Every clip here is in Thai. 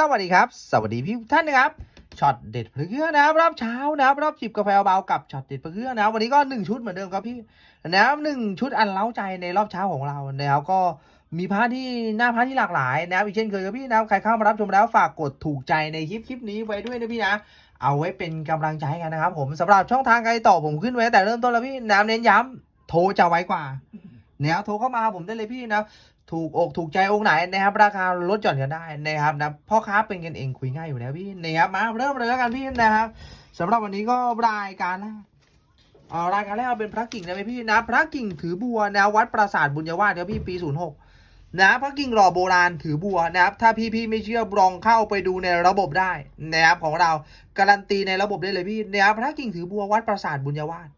สวัสดีครับ สวัสดีพี่ท่านนะครับช็อตเด็ดเพื่อนนะครับรอบเช้านะครับรอบจิบกาแฟเบากับช็อตเด็ดเพื่อนนะวันนี้ก็หนึ่งชุดเหมือนเดิมครับพี่นะครับหนึ่งชุดอันเล้าใจในรอบเช้าของเรานะครับก็มีพาร์ทที่หน้าพาร์ทที่หลากหลายนะครับอีกเช่นเคยครับพี่นะครับใครเข้ามารับชมแล้วฝากกดถูกใจในคลิปคลิปนี้ไว้ด้วยนะพี่นะเอาไว้เป็นกำลังใจกันนะครับ ผมสำหรับช่องทางการต่อผมขึ้นไว้แต่เริ่มต้นแล้วพี่นะครับเน้นย้ำโทรจะไว้กว่านะครับโทรเข้ามาผมได้เลยพี่นะ ถูกอกถูกใจองค์ไหนนะครับ ราคาลดหย่อนกันได้นะครับนะพ่อค้าเป็นกันเองคุยง่ายอยู่แล้วพี่นะครับมาเริ่มเลยแล้วกันพี่นะครับสำหรับวันนี้ก็รายการแรกเอ่อรายการแรกเอาเป็นพระกิ่งนะพี่นะพระกิ่งถือบัวนะวัดปราสาทบุญยวาสครับพี่ปี06นย์หกนะพระกิ่งหล่อโบราณถือบัวนะครับ ถ้าพี่ๆไม่เชื่อลองเข้าไปดูในระบบได้นะครับของเราการันตีในระบบได้เลยพี่นะครับพระกิ่งถือบัววัดปราสาทบุญยวาส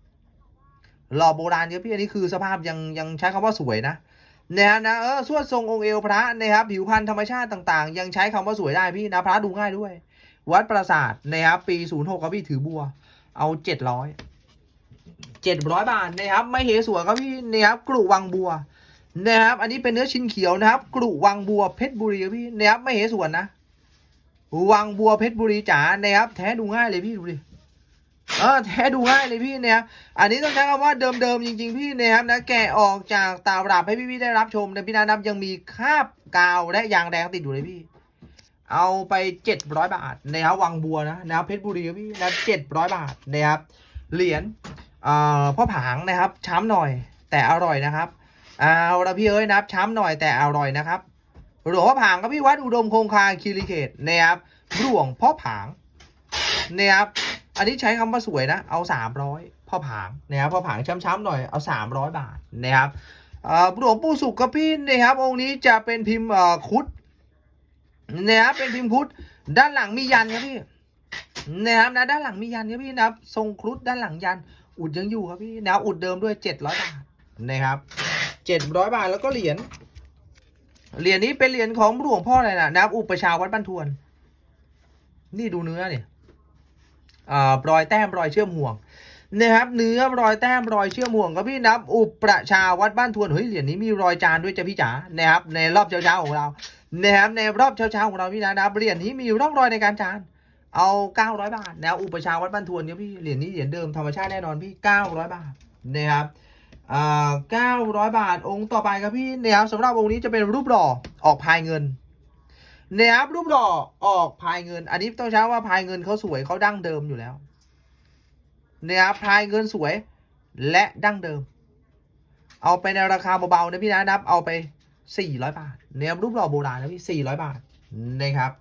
หล่อโบราณครับพี่อันนี้คือสภาพยังยังใช้คำว่าสวยนะ นะนะเออสวดทรงองค์เอวพระนะครับผิวพรรณธรรมชาติต่างๆ ยังใช้คำว่าสวยได้พี่นะพระดูง่ายด้วย วัดปราสาทนะครับปี06ครับพี่ถือบัว เอา700 700บาทนะครับ ไม่เหสวนครับพี่นะครับกรุวังบัวนะครับอันนี้เป็นเนื้อชิ้นเขียวนะครับกรุวังบัวเพชรบุรีพี่นะครับไม่เหสวนนะวังบัวเพชรบุรีจ๋านะครับแท้ดูง่ายเลยพี่ดูดิ เออแท้ดูง่ายเลยพี่เนี่ยอันนี้ต้องใช้คำว่าเดิมๆจริง ๆ พี่นะครับนะแกะออกจากตาบราบให้พี่ๆได้รับชมนะพี่นะครับยังมีคราบกาวและยางแดงติดอยู่เลยพี่ เอาไปเจ็ดร้อยบาทนะครับวังบัวนะนะครับเพชรบุรีครับพี่นะเจ็ดร้อยบาทนะครับเหรียญเอ่อพ่อผางนะครับช้ำหน่อยแต่อร่อยนะครับเอาละพี่เอ้ยนะครับช้ำหน่อยแต่อร่อยนะครับหลวงพ่อผางครับพี่วัดอุดมคงคาคีรีเขตนะครับหลวงพ่อผางนะครับ อันนี้ใช้คำว่าสวยนะ เอาสามร้อยพ่อผางนะครับพ่อผางช้ำๆหน่อยเอาสามร้อยบาทนะครับหลวงปู่สุขกับพี่นะครับ องค์นี้จะเป็นพิมพ์คุดนะครับเป็นพิมพ์คุดด้านหลังมียันครับพี่นะครับนะด้านหลังมียันครับพี่นะครับทรงครุฑด้านหลังยันอุดยังอยู่ครับพี่นะอุดเดิมด้วยเจ็ดร้อยบาทนะครับเจ็ดร้อยบาทแล้วก็เหรียญเหรียญนี้เป็นเหรียญของหลวงพ่ออะไรนะนะครับอุปชาวัดบ้านทวน นี่ดูเนื้อเนี่ย รอยแต้มรอยเชื่อมห่วงนะครับเนื้อรอยแต้มรอยเชื่อมห่วงครับพี่นับ อุประชาวัดบ้านทวนเฮ้ยเหรียญนี้มีรอยจานด้วยจ้ะพี่จ๋านะครับในรอบเช้าๆของเรานะครับในรอบเช้าๆของเราพี่นะนะครับเหรียญนี้มีร่องรอยในการจานเอา 900 บาทนะอุปชาวัดบ้านทวนครับพี่เหรียญนี้เหรียญเดิมธรรมชาติแน่นอนพี่ 900 บาทนะครับอ่า900 บาทองค์ต่อไปครับพี่นะครับสำหรับองค์นี้จะเป็นรูปหล่อออกพายเงิน นะครับรูปหล่อออกพายเงิน อันนี้ต้องใช้ว่าพายเงินเขาสวยเขาดั้งเดิมอยู่แล้วนะครับพายเงินสวยและดั้งเดิม เอาไปในราคาเบาๆนะพี่นะนับ เอาไปสี่ร้อยบาทนะครับรูปหล่อโบราณนะพี่สี่ร้อยบาทนะครับ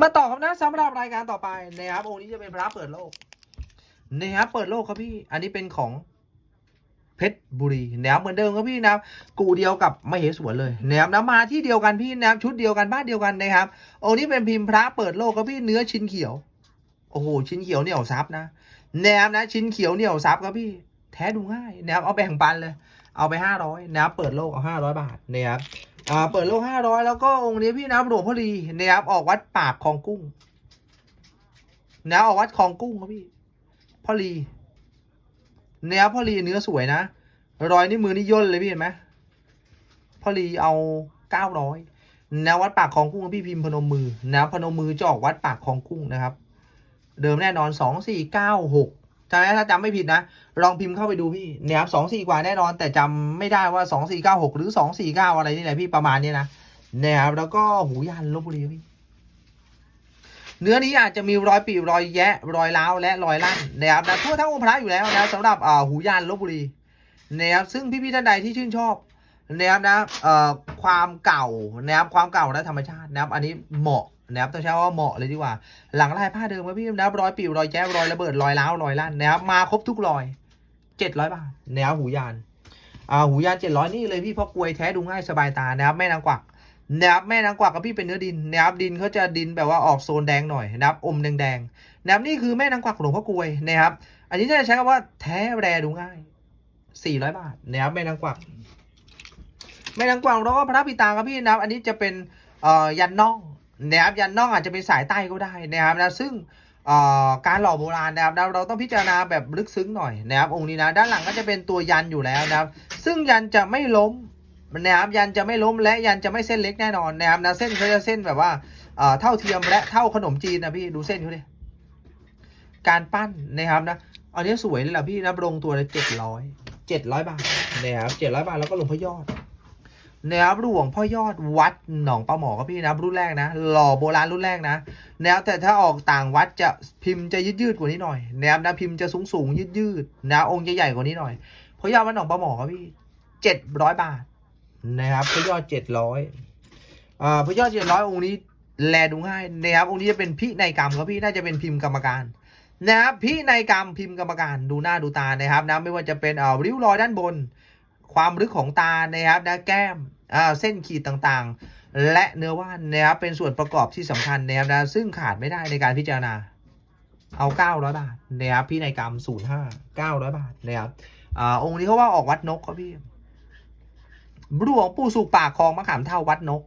มาต่อครับนะสำหรับรายการต่อไปนะครับองค์นี้จะเป็นพระเปิดโลกนะครับเปิดโลกครับพี่ อันนี้เป็นของ เพชรบุรีแนะครับเหมือนเดิมครับพี่นะกูเดียวกับมเหสวนเลยแนะครับนะมาที่เดียวกันพี่นะชุดเดียวกันบ้านเดียวกันนะครับโองค์นี้เป็นพิมพ์พระเปิดโลกครับพี่เนื้อชิ้นเขียว โอ้โหชิ้นเขียวเหนียวซับนะแนะครับนะชิ้นเขียวเหนียวซับครับพี่ แท้ดูง่ายแนะครับเอาแบ่งปันเลย เอาไปห้าร้อยนะเปิดโลกเอาห้าร้อยบาทนะครับอ่าเปิดโลกห้าร้อยแล้วก็องค์นี้พี่นะหลวงพ่อลีนะครับออกวัดปากคลองกุ้งนะออกวัดคลองกุ้งครับพี่พ่อลี เนื้อพ่อลีเนื้อสวยนะ รอยนิ้วมือนี่ย่นเลยพี่เห็นไหมพ่อลีเอาเก้าร้อยแนววัดปากคลองกุ้งพี่พิมพ์พนมมือแนวพนมมือจะออกวัดปากคลองกุ้งนะครับ เดิมแน่นอนสองสี่เก้าหกใช่ไหมถ้าจำไม่ผิดนะ ลองพิมพ์เข้าไปดูพี่เนี่ยครับสองสี่กว่าแน่นอน แต่จำไม่ได้ว่าสองสี่เก้าหกหรือสองสี่เก้าอะไรนี่แหละพี่ประมาณนี้นะเนี่ยครับแล้วก็หูยันลบบุรีพี่ เนื้อนี้อาจจะมีรอยปีรอยแยะ รอยร้าวและรอยลั่นนะครับนะทั่วทั้งองค์พระอยู่แล้วนะสำหรับอ่าหูยานลบบุรีนะครับซึ่งพี่ๆท่านใดที่ชื่นชอบนะครับนะเอ่อความเก่านะครับความเก่าและธรรมชาตินะครับอันนี้เหมาะนะครับต้องใช้ว่าเหมาะเลยดีกว่า หลังลายผ้าเดิมครับพี่นะครับรอยปีบรอยแจ๊บรอยระเบิดรอยร้าวรอยลั่นนะครับมาครบทุกรอยเจ็ดร้อยบาทนะครับหูยานอ่าหูยานเจ็ดร้อยนี่เลยพี่เพราะกลวยแท้ดูง่ายสบายตานะครับแม่นางกวัก นะครับแม่นางกวักกับพี่เป็นเนื้อดินนะครับดินเขาจะดินแบบว่าออกโซนแดงหน่อยนะครับอมแดงๆนะครับนี่คือแม่นางกวักหลวงพ่อกลวยนะครับ อันนี้จะใช้คำว่าแท้แรดูง่าย400บาทนะครับแม่นางกวักแม่นางกวักแล้วก็พระปิตาครับพี่นะครับ อันนี้จะเป็นเอ่อยันน่องนะครับยันน่องอาจจะเป็นสายใต้ก็ได้นะครับนะซึ่งเอ่อการหล่อโบราณนะครับเราเราต้องพิจารณาแบบลึกซึ้งหน่อยนะครับองค์นี้นะด้านหลังก็จะเป็นตัวยันอยู่แล้วนะครับ ซึ่งยันจะไม่ล้ม นะครับยันจะไม่ล้มและยันจะไม่เส้นเล็กแน่นอนนะครับนะเส้นเขาจะเส้นแบบว่าเท่าเทียมและเท่าขนมจีนนะพี่ดูเส้นเขาดิการปั้นนะครับนะอันนี้สวยเลยล่ะพี่นะลงตัวเลยเจ็ดร้อยเจ็ดร้อยบาทนะครับเจ็ดร้อยบาทแล้วก็หลวงพ่อยอดนะครับหลวงพ่อยอดวัดหนองปลาหมอครับพี่นะรุ่นแรกนะหล่อโบราณรุ่นแรกนะนะครับแต่ถ้าออกต่างวัดจะพิมพ์จะยืดยืดกว่านี้หน่อยนะครับนะพิมพ์จะสูงสูงยืดยืดนะองค์จะใหญ่กว่านี้หน่อยพ่อยอดวัดหนองปลาหมอครับพี่เจ็ดร้อยบาท นะครับพระยอดเจ็ดร้อยอ่าพระยอดเจ็ดร้อยองค์นี้แลดูง่ายนะครับองค์นี้จะเป็นพินัยกรรมครับพี่น่าจะเป็นพิมพ์กรรมการนะครับพินัยกรรมพิมพ์กรรมการดูหน้าดูตานะครับนะไม่ว่าจะเป็นเอ่อริ้วรอยด้านบน ความลึกของตานะครับนะแก้มอ่าเส้นขีดต่างๆ และเนื้อว่านนะครับเป็นส่วนประกอบที่สำคัญนะครับนะซึ่งขาดไม่ได้ในการพิจารณาเอาเก้าร้อยบาทนะครับพินัยกรรมศูนย์ห้าเก้าร้อยบาทนะครับอ่าองค์นี้เขาว่าออกวัดนกครับพี่ หลวงปู่สุกปากคลองมะขามเท่าวัดนก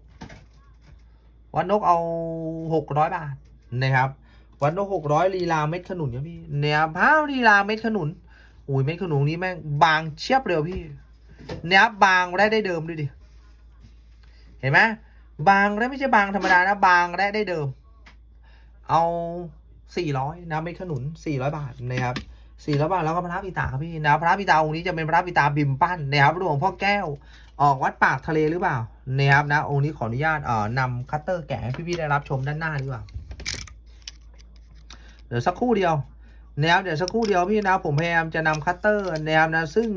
วัดนกเอาหกร้อยบาทนะครับวัดนกหกร้อยลีลาเม็ดขนุนครับพี่เนี่ยพร้าวลีลาเม็ดขนุนอุ้ยเม็ดขนุนนี้แม่งบางเชียบเร็วพี่เนี่ยบางได้ได้เดิมด้วยดิ เห็นไหมบางได้ไม่ใช่บางธรรมดานะบางได้ได้เดิม เอาสี่ร้อยนะเม็ดขนุนสี่ร้อยบาทนะครับสี่ร้อยบาทแล้วก็พระปิตาครับพี่นะพระปิตาองค์นี้จะเป็นพระปิตาบิมปั้นนะครับหลวงพ่อแก้ว ออกวัดปากทะเลหรือเปล่านะครับนะองค์นี้ขออนุญาตเอ่อนำคัตเตอร์แกะให้พี่ๆได้รับชมด้านหน้าดีกว่า เดี๋ยวสักครู่เดียวนะครับเดี๋ยวสักครู่เดียวพี่นะผมพยายามจะนำคัตเตอร์นะครับนะซึ่ง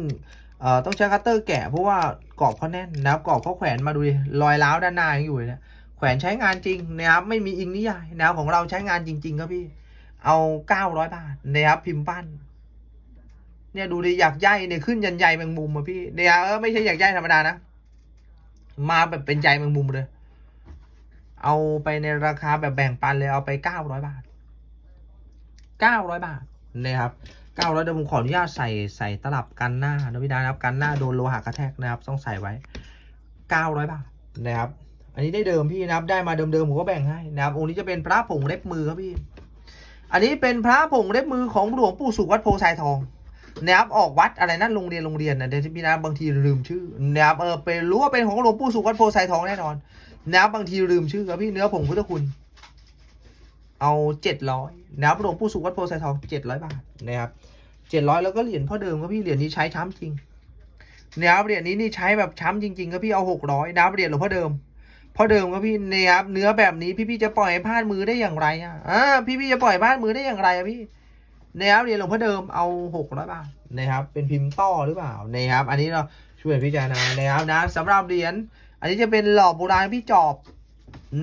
เอ่อต้องใช้คัตเตอร์แกะเพราะว่ากรอบเขาแน่นนะครับกรอบเขาแขวนมาดูดิรอยร้าวด้านหน้ายังอยู่เลยนี่ยแขวนใช้งานจริงนะครับไม่มีอิงนิยายนะครับของเราใช้งานจริง ๆ ครับพี่เอาเก้าร้อยบาทนะครับพิมพ์ปั้น เนี่ยดูดิอยากใยเนี่ยขึ้นยันใยแมงมุมอะพี่เนี่ยเออไม่ใช่อยากใยธรรมดานะ มาแบบเป็นใยแมงมุมเลย เอาไปในราคาแบบแบ่งปันเลยเอาไปเก้าร้อยบาทเก้าร้อยบาทนะครับเก้าร้อยเดี๋ยวผมขออนุญาตใส่ใส่ตลับกันหน้านะพี่ดานะครับกันหน้าโดนโลหะกระแทกนะครับ ต้องใส่ไว้เก้าร้อยบาทนะครับ อันนี้ได้เดิมพี่นะครับ ได้มาเดิมๆผมก็แบ่งให้นะครับองค์นี้จะเป็นพระผงเล็บมือครับพี่ อันนี้เป็นพระผงเล็บมือของหลวงปู่สุวัดโพไซทอง นะครับออกวัดอะไรนั่นโรงเรียนโรงเรียนนะเดี๋ยวพี่นะบางทีลืมชื่อนะครับเออเป็นรู้ว่าเป็นของหลวงปู่สุขวัดโพไซทองแน่นอนนะครับบางทีลืมชื่อครับพี่เนื้อผงพุทธคุณ เอาเจ็ดร้อยนะครับหลวงปู่สุขวัดโพไซทองเจ็ดร้อยบาทนะครับเจ็ดร้อยแล้วก็เหรียญพ่อเดิมครับพี่เหรียญนี้ใช้ช้ำจริงนะครับเหรียญนี้นี่ใช้แบบช้ำจริงๆครับพี่เอาหกร้อยนะครับเหรียญหลวงพ่อเดิมพ่อเดิมครับพี่นะครับเนื้อแบบนี้พี่ๆจะปล่อยให้พลาดมือได้อย่างไรอะอ่าพี่ๆจะปล่อยพลาดมือได้อย่างไรอะพี่ นะครับเหรียญหลวงพ่อเดิมเอาหกร้อยบาทนะครับ เป็นพิมพ์ต้อหรือเปล่านะครับ อันนี้เราช่วยพิจารณานะครับนะสำหรับเหรียญอันนี้จะเป็นหล่อโบราณพี่จอบ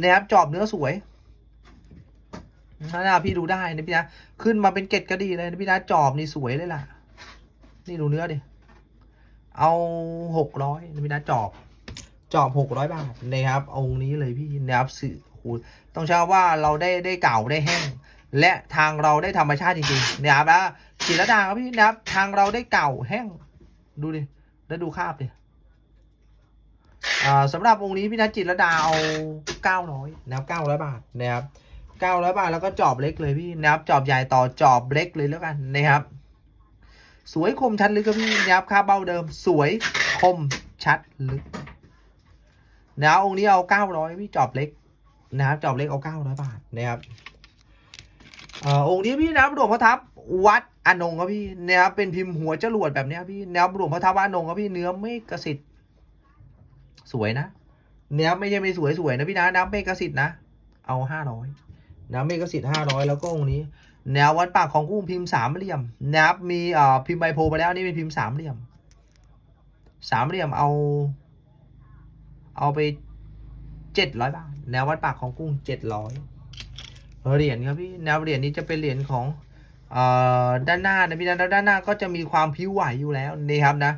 นะครับจอบเนื้อสวยนะพี่ดูได้นะพี่นะขึ้นมาเป็นเกล็ดก็ดีเลยนะพี่นะจอบนี่สวยเลยล่ะ นี่ดูเนื้อดิเอาหกร้อยนะพี่นะจอบจอบหกร้อยบาทนะครับองค์นี้เลยพี่นะครับสื่อต้องใช้ว่าเราได้ได้เก่าได้แห้ง และทางเราได้ธรรมชาติจริงๆนะครับนะศิลดาครับพี่นะครับ ทางเราได้เก่าแห้งดูดิแล้วดูคาบดิสำหรับองค์นี้พี่นัทจิตรดาเอาเก้าร้อยนะครับเก้าร้อยบาทนะครับเก้าร้อยบาทแล้วก็จอบเล็กเลยพี่นะครับจอบใหญ่ต่อจอบเล็กเลยแล้วกันนะครับ สวยคมชัดลึกครับพี่นะครับค่าเบ้าเดิม สวยคมชัดลึกนะครับองค์นี้เอาเก้าร้อยพี่จอบเล็กนะครับจอบเล็กเอาเก้าร้อยบาทนะครับ อ่องค์นี้พี่นะครับหลวงพ่อทับวัดอนงครับพี่นะครับเป็นพิมพ์หัวจรวดแบบนี้พี่นะครับหลวงพ่อทับวัดอนงครับพี่เนื้อเมฆกสิทธิ์สวยนะเนื้อไม่ใช่ไม่สวยสวยนะพี่นะน้ำเมฆกสิทธิ์นะเอาห้าร้อยน้ำเมฆกสิทธิ์ห้าร้อยแล้วก็องค์นี้ แนววัดปากของกุ้งพิมพ์สามเหลี่ยมนะครับมีเอ่อพิมพ์ใบโพไปแล้วนี่เป็นพิมพ์สามเหลี่ยมสามเหลี่ยมเอา เอาไปเจ็ดร้อยบาทแนววัดปากของกุ้งเจ็ดร้อย เหรียญครับพี่แนวเหรียญนี้จะเป็นเหรียญของอด้านหน้านะพี่นะแล้วด้านหน้าก็จะมีความผิวไหวอยู่แล้วนี่ครับนะ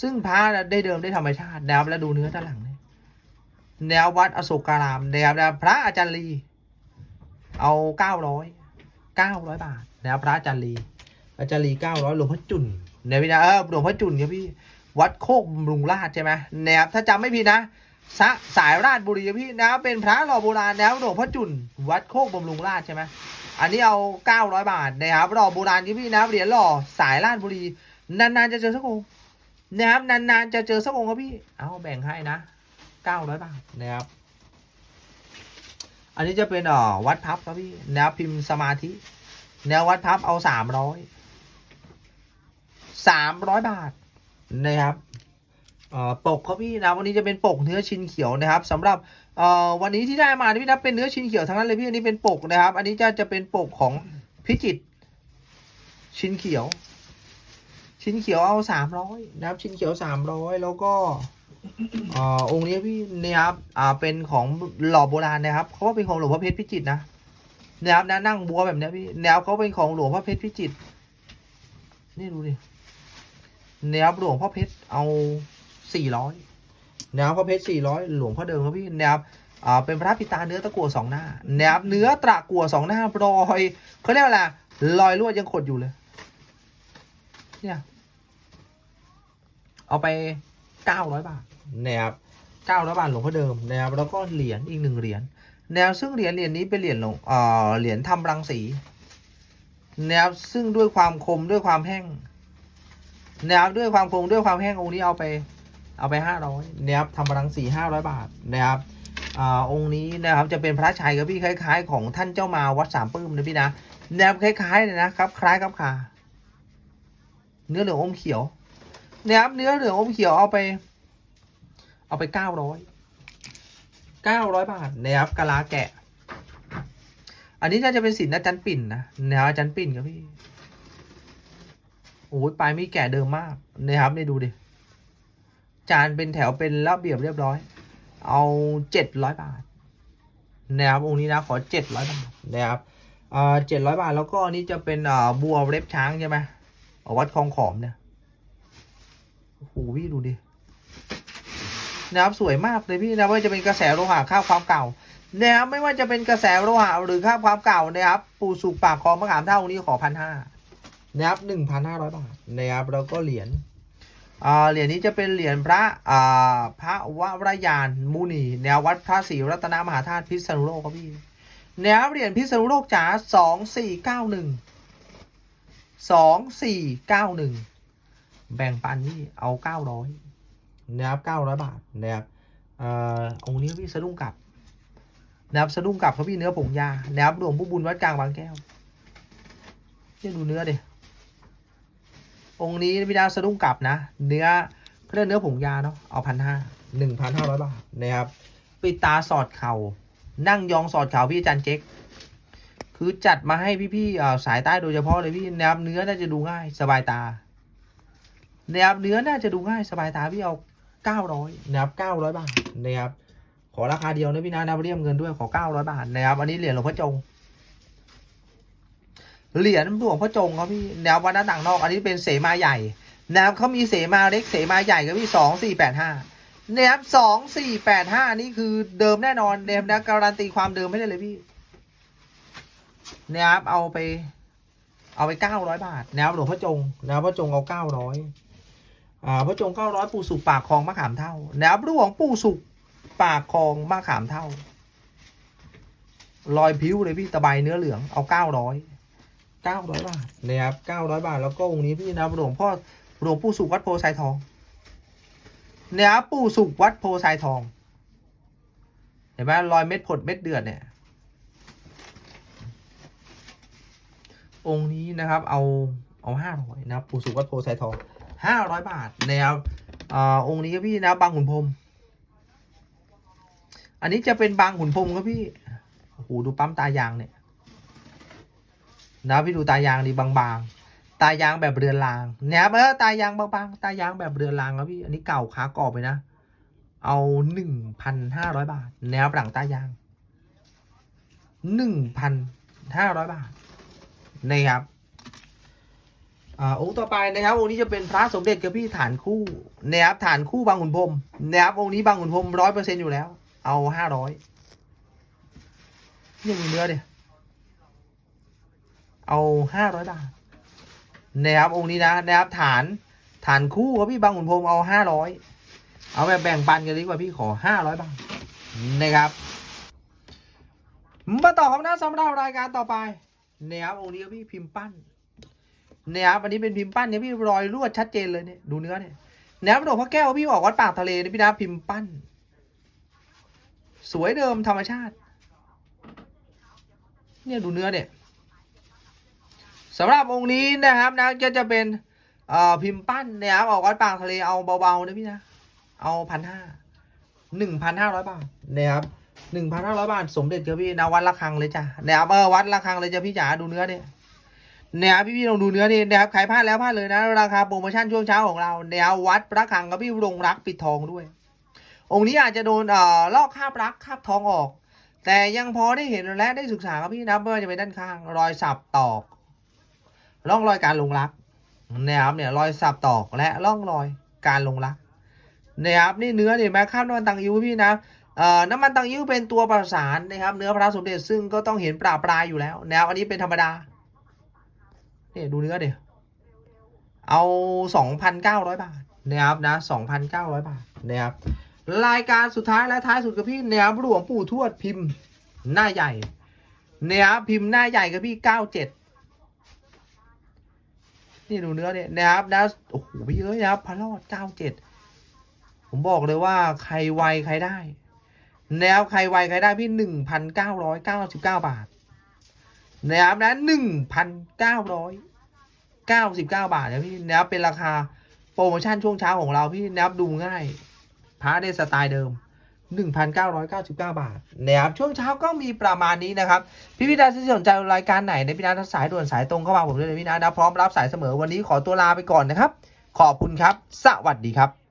ซึ่งพระได้เดิมได้ธรรมชาตินะครับแล้วดูเนื้อด้านหลังเนี่ยแนววัดอโศการามนะครับนะพระอาจารย์ลีเอาเก้าร้อยเก้าร้อยบาทนะครับพระอาจารย์ลีอาจารย์ลีเก้าร้อยหลวงพ่อจุนเนี่ยพี่นะเออหลวงพ่อจุนครับพี่วัดโคกบำรุงราชใช่ไหมนะครับถ้าจำไม่ผิดนะ สะสายราชบุรีพี่นะเป็นพระหล่อโบราณแล้วหลวงพ่อจุนวัดโคกบำรุงราชใช่ไหมอันนี้เอาเก้าร้อยบาทนะครับหล่อโบราณที่พี่นะเหรียญหล่อสายราชบุรี นานๆจะเจอสักองค์นะครับนานๆจะเจอสักองค์ครับพี่ เอาแบ่งให้นะเก้าร้อยบาทนะครับอันนี้จะเป็นอ่อวัดพับครับพี่แนวพิมพ์สมาธิ แนววัดพับเอาสามร้อยสามร้อยบาทนะครับ ปกครับพี่นะวันนี้จะเป็นปกเนื้อชินเขียวนะครับสำหรับวันนี้ที่ได้มาพี่นะเป็นเนื้อชินเขียวทั้งนั้นเลยพี่อันนี้เป็นปกนะครับ อันนี้จะจะเป็นปกของพิจิตชินเขียว ชินเขียวเอาสามร้อยนะครับ ชินเขียวสามร้อยแล้วก็อองค์นี้พี่เนี่ยครับอ่าเป็นของหล่อโบราณนะครับเขาว่าเป็นของหลวงพ่อเพชรพิจิตนะนะครับนะนั่งบัวแบบนี้พี่แนวเขาเป็นของหลวงพ่อเพชรพิจิตนี่ดูดิแนวหลวงพ่อเพชรเอา สี่ร้อยแนวพ่อเพชรสี่ร้อยหลวงพ่อเดิมครับพี่แนวอ่าเป็นพระปิตาเนื้อตะกั่วสองหน้าแนวเนื้อตะกั่วสองหน้ารอยเขาเรียกว่าอะไรรอยลวดยังขดอยู่เลย เนี่ย เอาไปเก้าร้อยบาทนะครับเก้าร้อยบาทหลวงพ่อเดิมนะครับแล้วก็เหรียญอีกหนึ่งเหรียญแนวซึ่งเหรียญเหรียญนี้เป็นเหรียญหลวงเอ่อเหรียญทำรังสีแนวซึ่งด้วยความคมด้วยความแห้งแนวด้วยความคมด้วยความแห้งองค์นี้เอาไป เอาไปห้าร้อยนะครับทำรังสี่ห้าร้อยบาทนะครับอองค์นี้นะครับจะเป็นพระชัยครับพี่คล้าย ๆ ของท่านเจ้ามาวัดสามปื้มนะพี่นะแนวคล้ายๆเลยนะครับ คล้ายกับคาเนื้อเหลืองอมเขียวนะครับเนื้อเหลืองอมเขียวเอาไป เอาไปเก้าร้อยเก้าร้อยบาทนะครับกะลาแกะ อันนี้น่าจะเป็นสินอาจารย์ปิ่นนะนะครับอาจารย์ปิ่นครับพี่โอ้ยปลายมีแกะเดิมมากนะครับนี่ดูดิ จานเป็นแถวเป็นระเบียบเรียบร้อย เอาเจ็ดร้อยบาทนะครับองค์นี้นะขอเจ็ดร้อยบาทนะครับอ่าเจ็ดร้อยบาทแล้วก็อันนี้จะเป็นอ่าบัวเล็บช้างใช่ไหมวัดคลองขอมเนี่ยโอ้โหพี่ดูดินะครับสวยมากเลยพี่นะว่าจะเป็นกระแสโลหะค่าความเก่านะครับไม่ว่าจะเป็นกระแสโลหะหรือค่าความเก่านะครับ ปูสุกปากคลองมะขามเท่านี้ขอพันห้านะครับหนึ่งพันห้าร้อยบาทนะครับแล้วก็เหรียญ เหรียญนี้จะเป็นเหรียญพระพระวรยานมุนี แนววัดพระศรีรัตนมหาธาตุพิษณุโลกครับพี่แนวเหรียญพิษณุโลกจ๋าสองสี่เก้าหนึ่งสองสี่เก้าหนึ่งแบ่งปันนี่เอาเก้าร้อยนะครับเก้าร้อยบาทนะครับเอ่อองค์นี้พี่สะดุ้งกลับนะครับสะดุ้งกลับเขาพี่เนื้อผงยานะครับหลวงผู้บุญวัดกลางบางแก้วเนี่ยดูเนื้อเดิ องค์นี้พี่ดาวสะดุ้งกลับนะ เนื้อเขาเรียกเนื้อผงยาเนาะเอาพันห้าหนึ่งพันห้าร้อยบาทนะครับ ปิดตาสอดเข่า นั่งยองสอดเข่าพี่อาจารย์เจ๊กคือจัดมาให้พี่ๆสายใต้โดยเฉพาะเลยพี่แนบเนื้อน่าจะดูง่ายสบายตาแนบเนื้อน่าจะดูง่ายสบายตาพี่เอาเก้าร้อยนะครับเก้าร้อยบาทนะครับขอราคาเดียวนะพี่นะนะเรียมเงินด้วยขอเก้าร้อยบาทนะครับอันนี้เหรียญหลวงพ่อจง เหรียญหลวงพ่อจงครับพี่แนววัดหน้าต่างนอก อันนี้เป็นเสมาใหญ่แนวเขามีเสมาเล็กเสมาใหญ่ครับพี่สองสี่แปดห้านะครับสองสี่แปดห้านี่คือเดิมแน่นอนเดิมนะการันตีความเดิมไม่ได้เลยพี่นะครับเอาไป เอาไปเก้าร้อยบาทนะครับหลวงพ่อจงนะครับพ่อจงเอาเก้าร้อยอ่าพ่อจงเก้าร้อยปู่สุกปากคลองมะขามเท่านะครับหลวงปู่สุกปากคลองมะขามเท่ารอยผิวเลยพี่ตะไบเนื้อเหลืองเอาเก้าร้อย เก้าร้อยบาทนะครับเก้าร้อยบาท แล้วก็องค์นี้พี่นะครับหลวงพ่อหลวงปู่สุกวัดโพไซทองนะครับปู่สุกวัดโพไซทอง เห็นไหมรอยเม็ดผดเม็ดเดือดเนี่ย องค์นี้นะครับ เอาเอาห้าร้อยนะครับปู่สุวัดโพไซทองห้าร้อยบาทนะครับอ่าองค์นี้ครับพี่นะบางขุนพรมอันนี้จะเป็นบางขุนพรมครับพี่โอ้โหดูปั๊มตายางเนี่ย นะพี่ดูตายางดีบางๆ ตายางแบบเรือนรางเนี่ยเออตายางบางๆ ตายางแบบเรือนรางครับพี่อันนี้เก่าขากรอบไปนะ เอาหนึ่งพันห้าร้อยบาทแนวหลังตายางหนึ่งพันห้าร้อยบาทนะครับอ่าองค์ต่อไปนะครับองค์นี้จะเป็นพระสมเด็จกับพี่ฐานคู่นะครับฐานคู่บางขุนพรมนะครับองค์นี้บางขุนพรมร้อยเปอร์เซ็นอยู่แล้ว เอาห้าร้อยนี่มีเนื้อเดีย เอาห้าร้อยบาทนะครับองค์นี้นะนะครับฐานฐานคู่ครับพี่บางขุนพรมเอาห้าร้อยเอาแบบแบ่งปันกันดีกว่าพี่ขอห้าร้อยบาทนะครับมาต่อคำนั้นะสำหรับรายการต่อไปนะครับองค์นี้พี่พิมพ์ปั้นนะครับอันนี้เป็นพิมพ์ปั้นเนี่ยพี่รอยลวดชัดเจนเลยเนี่ยดูเนื้อเนี่ยแนวดอกพระแก้วพี่ออกวัดปากทะเลนะพี่นะพิมพ์ปั้น สวยเดิมธรรมชาติ เนี่ยดูเนื้อเนี่ย สำหรับองค์นี้นะครับนะก็จะเป็นพิมพ์ปั้นนะครับออกวัดปากทะเลเอาเบาๆนะพี่นะ เอาพันห้าหนึ่งพันห้าร้อยบาทนะครับหนึ่งพันห้าร้อยบาทสมเด็จเจ้าพี่นะวัดระฆังเลยจ้ะนะครับเออวัดระฆังเลยจ้ะพี่จ๋าดูเนื้อเนี่ยเนี่ยพี่พี่ลองดูเนื้อนี่นะครับใครพลาดแล้วพลาดเลยนะ ราคาโปรโมชั่นช่วงเช้าของเราแนววัดระฆังกับพี่ลงรักปิดทองด้วย องค์นี้อาจจะโดนเอ่อลอกคาบรักคาบทองออก แต่ยังพอได้เห็นและได้ศึกษาครับพี่นะไม่ว่าจะเป็นด้านข้าง รอยสับตอก ร่องรอยการลงรักนะครับเนี่ยรอยสับตอกและร่องรอยการลงรักนะครับนี่เนื้อเนี่ยแม้ข้ามน้ำมันตังยิ้วพี่นะเอ่อน้ำมันตังยิ้วเป็นตัวประสานนะครับ เนื้อพระสมเด็จซึ่งก็ต้องเห็นปราปรายอยู่แล้วแนะครับอันนี้เป็นธรรมดาเนี่ยดูเนื้อเดี๋ยวเอาสองพันเก้าร้อยบาทนะครับนะสองพันเก้าร้อยบาทนะครับรายการสุดท้ายและท้ายสุดกับพี่นี่ยครับหลวงปู่ทวดพิมพ์หน้าใหญ่นี่ยครับพิมพ์หน้าใหญ่กับพี่เก้าเจ็ด นี่ดูเนื้อเนี่ยนะครับนะโอ้โหพี่เอ้ยนะครับพระรอดเก้าเจ็ดผมบอกเลยว่าใครไวใครได้แนวใครไวใครได้พี่หนึ่งพันเก้าร้อยเก้าสิบเก้าบาทนะครับนะหนึ่งพันเก้าร้อยเก้าสิบเก้าบาทนะพี่นะครับเป็นราคาโปรโมชั่นช่วงเช้าของเราพี่นะครับดูง่ายพระได้สไตล์เดิม 1,999 บาทนะครับช่วงเช้าก็มีประมาณนี้นะครับ พี่พิดาที่สนใจรายการไหนในพี่นาทักสายด่วนสายตรงเข้ามาผมเลยพี่นานะพร้อมรับสายเสมอวันนี้ขอตัวลาไปก่อนนะครับ ขอบคุณครับ สวัสดีครับ